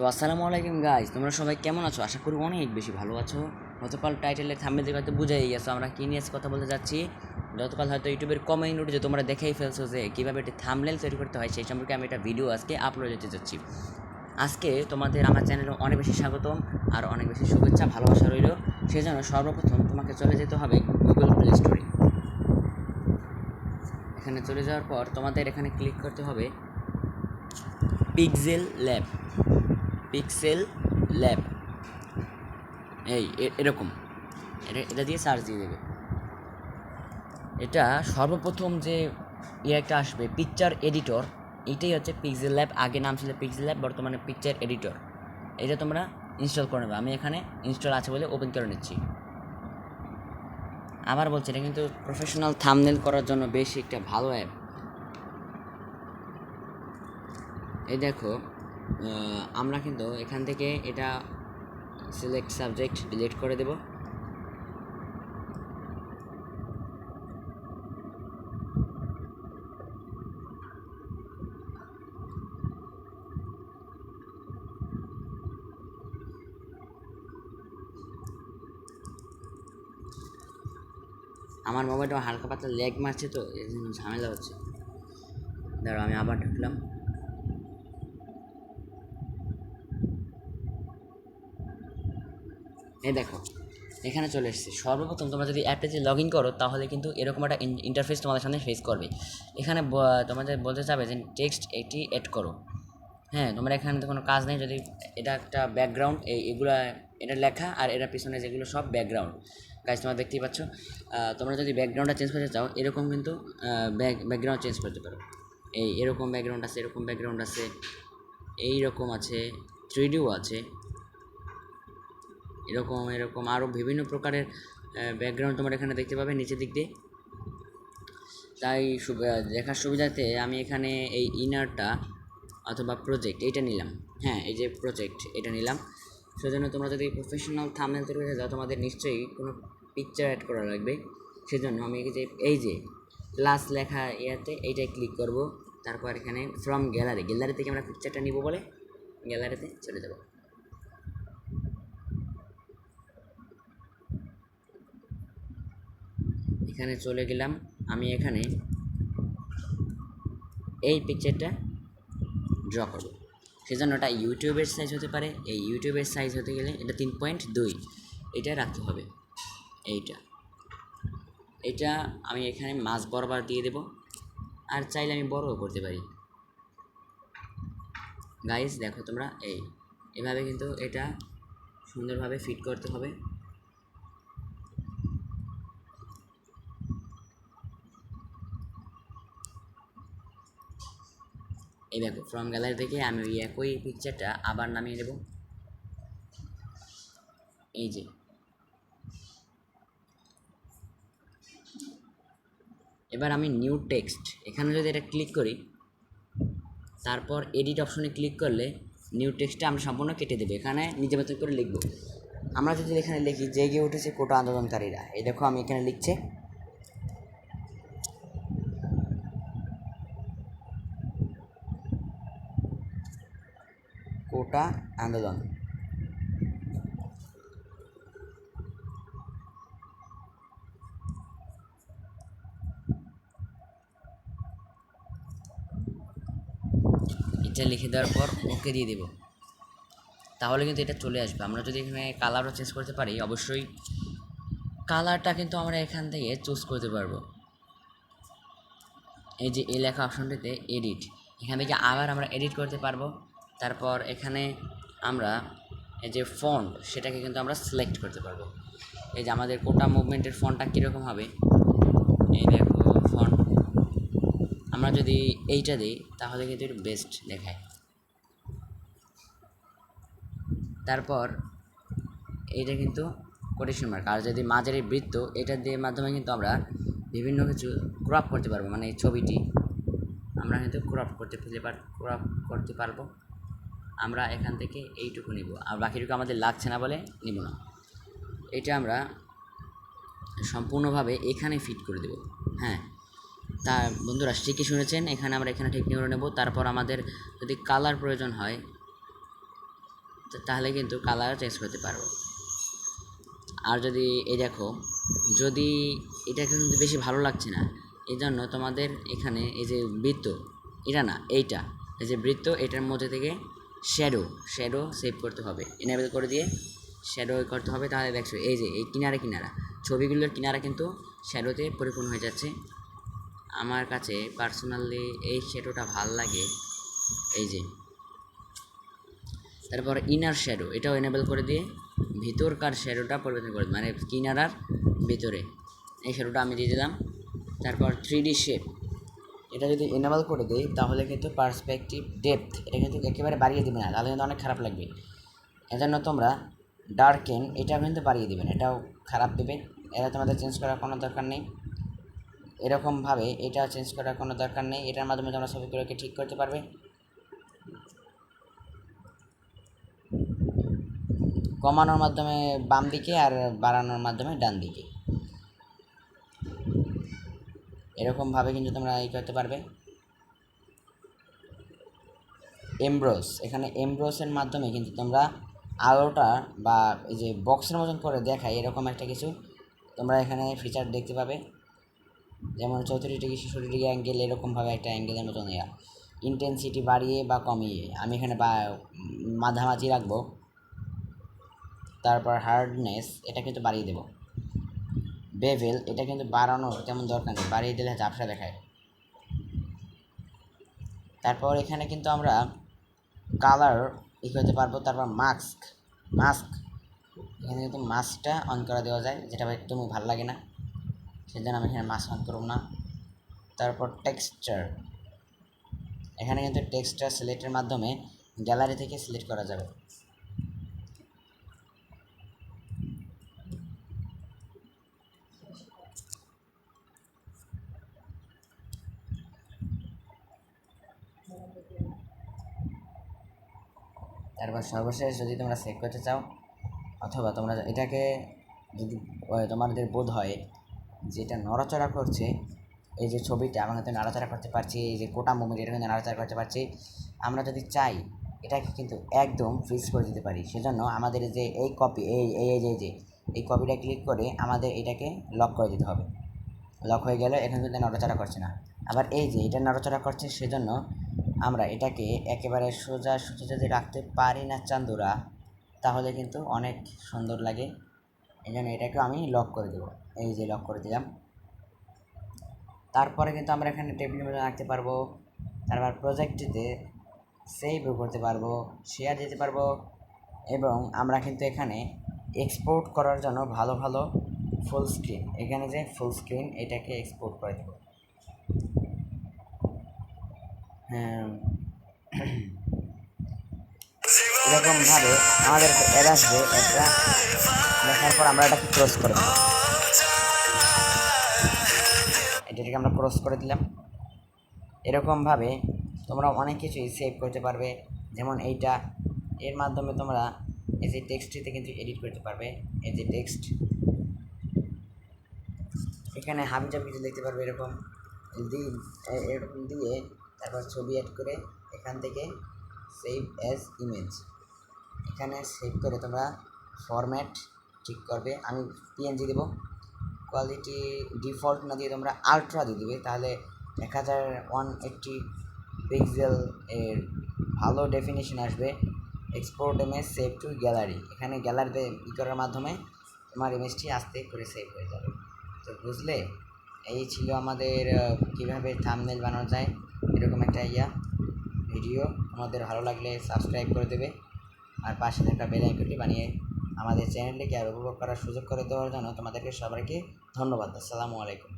তো আসসালামু আলাইকুম গাইজ তোমরা সবাই কেমন আছো? আশা করি অনেক বেশি ভালো আছো। গতকাল টাইটেলের থাম্বে হয়তো বুঝাই গেছো আমরা কী নিয়ে কথা বলতে যাচ্ছি। গতকাল হয়তো ইউটিউবের কমেন্ট উঠেছে তোমরা দেখেই ফেলছো যে কীভাবে একটি থামলেল তৈরি করতে হয়, সেই সম্পর্কে আমি একটা ভিডিও আজকে আপলোড দিতে যাচ্ছি। আজকে তোমাদের আমার চ্যানেলে অনেক বেশি স্বাগতম আর অনেক বেশি শুভেচ্ছা, ভালোবাসা রইল। সেই জন্য সর্বপ্রথম তোমাকে চলে যেতে হবে গুগল প্লে স্টোরে এখানে চলে যাওয়ার পর তোমাদের এখানে ক্লিক করতে হবে পিকজেল ল্যাব পিক্সেল ল্যাব এই এরকম। এটা এটা দিয়ে সার্চ দিয়ে দেবে। এটা সর্বপ্রথম যে ইয়ে একটা আসবে পিকচার এডিটর এইটাই হচ্ছে পিক্সেল ল্যাব আগে নাম ছিল পিক্সেল ল্যাব বর্তমানে পিকচার এডিটর এটা তোমরা ইনস্টল করে নেবে আমি এখানে ইনস্টল আছে বলে ওপেন করে নিচ্ছি। আবার বলছি, এটা কিন্তু প্রফেশনাল থামনেল করার জন্য বেশ একটা ভালো অ্যাপ এই দেখো আমরা কিন্তু এখান থেকে এটা সিলেক্ট সাবজেক্ট ডিলিট করে দেব। আমার মোবাইলটা হালকা পাতলা লেগ মারছে তো এই জন্য ঝামেলা হচ্ছে। দাঁড়াও, আমি আবার ঢুকলাম। এই দেখো, এখানে চলে এসেছে। সর্বপ্রথম তোমরা যদি অ্যাপটাতে লগ ইন করো, তাহলে কিন্তু এরকম একটা ইন্টারফেস তোমাদের সামনে ফেস করবে। এখানে তোমাদের বলতে চাবে যে টেক্সট এটি অ্যাড করো। হ্যাঁ তোমরা এখানে তো কোনো কাজ নেই, যদি এটা একটা ব্যাকগ্রাউন্ড এই, এগুলা, এটা লেখা আর এটার পিছনে যেগুলো সব ব্যাকগ্রাউন্ড গাছ তোমরা দেখতেই পাচ্ছ তোমরা যদি ব্যাকগ্রাউন্ডটা চেঞ্জ করতে চাও, এরকম কিন্তু ব্যাক ব্যাকগ্রাউন্ড চেঞ্জ করতে পারো। এই, এরকম ব্যাকগ্রাউন্ড আছে, এরকম ব্যাকগ্রাউন্ড আছে এই রকম আছে থ্রিডিও আছে। এরকম এরকম আরও বিভিন্ন প্রকারের ব্যাকগ্রাউন্ড তোমরা এখানে দেখতে পাবে নিচের দিক দিয়ে। তাই দেখার সুবিধাতে আমি এখানে এই ইনারটা অথবা প্রজেক্ট এইটা নিলাম। হ্যাঁ এই যে প্রজেক্ট এটা নিলাম। সেজন্য তোমরা যদি প্রফেশনাল থামনেল তৈরি করতে যাও, তোমাদের নিশ্চয়ই কোনো পিকচার অ্যাড করা লাগবে। সেজন্য আমি যে, এই যে প্লাস লেখা ইয়াতে এইটাই ক্লিক করব। তারপর এখানে ফ্রম গ্যালারি গ্যালারি থেকে আমরা পিকচারটা নিব বলে। গ্যালারিতে চলে যাব। এখানে চলে গেলাম। আমি এখানে এই পিকচারটা ড্র করব। সেজন্য এটা ইউটিউবের সাইজ হতে পারে। এই ইউটিউবের সাইজ হতে গেলে এটা তিন পয়েন্ট দুই। এটা রাখতে হবে। এইটা। এটা আমি এখানে মাছ বরাবর দিয়ে দেব। আর চাইলে আমি বড়ও করতে পারি। গাইস দেখো তোমরা, এই। এভাবে কিন্তু এটা সুন্দরভাবে ফিট করতে হবে। এই দেখো ফ্রম গ্যালারি থেকে আমি ওই একই পিকচারটা আবার নামিয়ে দেব এই যে। এবার আমি নিউ টেক্সট এখানে যদি এটা ক্লিক করি, তারপর এডিট অপশনে ক্লিক করলে নিউ টেক্সটটা আমরা সম্পূর্ণ কেটে দেবে। এখানে নিজে মতন করে লিখব। আমরা যদি এখানে লিখি, জেগে উঠেছে কোটা আন্দোলনকারীরা। এই দেখো, আমি এখানে লিখছে। কোটা আন্দোলন এটা লিখে দেওয়ার পর ওকে দিয়ে দেব। তাহলে কিন্তু এটা চলে আসবে। আমরা যদি এখানে কালারও চেঞ্জ করতে পারি, অবশ্যই কালারটা কিন্তু আমরা এখান থেকে চুজ করতে পারব। এই যে এই লেখা অপশনটিতে এডিট এখান থেকে আবার আমরা এডিট করতে পারব। তারপর এখানে আমরা এই যে ফন্ট সেটাকে কিন্তু আমরা সিলেক্ট করতে পারব। এই যে আমাদের কোটা মুভমেন্টের ফন্টটা কীরকম হবে? এই দেখো ফন্ট আমরা যদি এইটা দিই, তাহলে কিন্তু একটু বেস্ট দেখায়। তারপর এইটা কিন্তু কোটেশন মার্ক আর যদি মাঝের বৃত্ত, এটা দিয়ে মাধ্যমে কিন্তু আমরা বিভিন্ন কিছু ক্রপ করতে পারব। মানে এই ছবিটি আমরা কিন্তু ক্রপ করতে ফেলে পার ক্রপ করতে পারব। আমরা এখান থেকে এইটুকু নিব। আর বাকিটুকু আমাদের লাগছে না বলে নিব না। এটা আমরা সম্পূর্ণভাবে এখানে ফিট করে দেব। হ্যাঁ তা বন্ধুরা ঠিকই শুনেছেন, এখানে আমরা এখানে ঠিক নিয়ে নেব। তারপর আমাদের যদি কালার প্রয়োজন হয় তাহলে কিন্তু কালার চেঞ্জ করতে পারব। আর যদি এই দেখো, যদি এটা কিন্তু বেশি ভালো লাগছে না এই জন্য তোমাদের এখানে এই যে বৃত্ত, এটা না, এইটা, এই যে বৃত্ত, এটার মধ্যে থেকে শ্যাডো শ্যাডো সেভ করতে হবে। এনেবেল করে দিয়ে শ্যাডো করতে হবে। তাহলে দেখছ, এই যে, এই কিনারে কিনারা। ছবিগুলোর কিনারা কিন্তু শ্যাডোতে পরিপূর্ণ হয়ে যাচ্ছে। আমার কাছে পার্সোনালি এই শ্যাডোটা ভালো লাগে। এই যে। তারপর ইনার শ্যাডো এটাও এনেবেল করে দিয়ে ভিতরকার শ্যাডোটা পরিবর্তন করে মানে কিনারার ভিতরে। এই শ্যাডোটা আমি দিয়ে দিলাম। তারপর থ্রি ডি শেপ এটা যদি এনেবল করে দিই, তাহলে কিন্তু পার্সপেক্টিভ ডেপথ এটা কিন্তু একেবারে বাড়িয়ে দিবে না, তাহলে কিন্তু অনেক খারাপ লাগবে। এজন্য তোমরা ডার্কেন এটা কিন্তু বাড়িয়ে দিবেন এটাও খারাপ দেবে, এটা তোমাদের চেঞ্জ করার কোনো দরকার নেই। এরকমভাবে এটা চেঞ্জ করার কোনো দরকার নেই, এটার মাধ্যমে তোমরা ছবিগুলোকে ঠিক করতে পারবে। কমানোর মাধ্যমে বাম দিকে আর বাড়ানোর মাধ্যমে ডান দিকে এরকমভাবে কিন্তু তোমরা এই করতে পারবে। এমব্রোস এখানে এমব্রোসের মাধ্যমে কিন্তু তোমরা আলোটা বা এই যে বক্সের মতন করে দেখায় এরকম একটা কিছু তোমরা এখানে ফিচার দেখতে পাবে। যেমন চৌত্রিশ ডিগ্রি, ছেষট্টি ডিগ্রি অ্যাঙ্গেল এরকমভাবে একটা অ্যাঙ্গেলের মতন ইয়া। ইন্টেন্সিটি বাড়িয়ে বা কমিয়ে। আমি এখানে বা মাঝামাঝি রাখব। তারপর হার্ডনেস এটা কিন্তু বাড়িয়ে দেবো। বেভেল, এটা কিন্তু বাড়ানোর তেমন দরকার নেই, বাড়িয়ে দিলে ঝাপসা দেখায়। তারপর এখানে কিন্তু আমরা কালার ই করতে পারব, তারপর মাস্ক মাস্ক। এখানে কিন্তু মাস্কটা অন করে দেওয়া যায়, যেটা একদমই ভালো লাগে না, সেজন্য আমি এখানে মাস্ক অন করব না। তারপর টেক্সচার এখানে কিন্তু টেক্সচার সিলেক্টের মাধ্যমে গ্যালারি থেকে সিলেক্ট করা যাবে। তারপর সর্বশেষ যদি তোমরা সেভ করতে চাও, অথবা তোমরা এটাকে যদি তোমাদের বোধ হয় যে এটা নড়াচড়া করছে, এই যে ছবিটা আমরা হয়তো নাড়াচাড়া করতে পারছি, এই যে গোটা মুভমেন্ট এটা কিন্তু নাড়াচাড়া করতে পারছি, আমরা যদি চাই এটাকে কিন্তু একদম ফ্রিজ করে দিতে পারি, সেজন্য আমাদের যে এই কপি এই এই যে যে, এই কপিটা ক্লিক করে আমাদের এটাকে লক করে দিতে হবে। লক হয়ে গেলে এখন কিন্তু নড়াচড়া করছে না। আবার এই যে এটা নড়াচড়া করছে, সেজন্য আমরা এটাকে একেবারে সোজা সুতো যদি রাখতে পারি না চান্দুরা, তাহলে কিন্তু অনেক সুন্দর লাগে। এই জন্য এটাকেও আমি লক করে দেবো। এই যে লক করে দিলাম। তারপরে কিন্তু আমরা এখানে টেবিল মধ্যে রাখতে পারব। তারপর প্রজেক্টটিতে সেভ করতে পারব শেয়ার দিতে পারব এবং আমরা কিন্তু এখানে এক্সপোর্ট করার জন্য ভালো ভালো ফুল স্ক্রিন এখানে যে ফুল স্ক্রিন এটাকে এক্সপোর্ট করে দেবো হ্যাঁ এরকমভাবে আমাদের এর আসবে একটা দেখার পর আমরা এটাকে ক্রস করে এটাকে আমরা ক্রস করে দিলাম। এরকমভাবে তোমরা অনেক কিছুই সেভ করতে পারবে। যেমন এইটা। এর মাধ্যমে তোমরা এই যে টেক্সটটিতে কিন্তু এডিট করতে পারবে। এই যে টেক্সট এখানে হাবি জাবি কিছু দেখতে পারবে এরকম। দিয়ে এরকম দিয়ে তারপর ছবি অ্যাড করে এখান থেকে সেভ অ্যাজ ইমেজ এখানে সেভ করে তোমরা ফরম্যাট ঠিক করবে। আমি পিএনজি দেবো। কোয়ালিটি ডিফল্ট না দিয়ে তোমরা আলট্রা দিয়ে দেবে। তাহলে এক হাজার ওয়ান এইট্টি পিক্সেল এর ভালো ডেফিনেশন আসবে। Export image save to gallery এখানে গ্যালারিতে ই করার মাধ্যমে তোমার ইমেজটি আস্তে করে সেভ হয়ে যাবে। তো বুঝলে? এই ছিল আমাদের কীভাবে থামনেল বানানো যায়। এরকম একটা ইয়া ভিডিও আমাদের ভালো লাগলে সাবস্ক্রাইব করে দেবে। আর পাশে একটা বেল আইকনটি বানিয়ে আমাদের চ্যানেলটিকে আর উপভোগ করার সুযোগ করে দেওয়ার জন্য তোমাদেরকে সবাইকে ধন্যবাদ। আসসালামু আলাইকুম।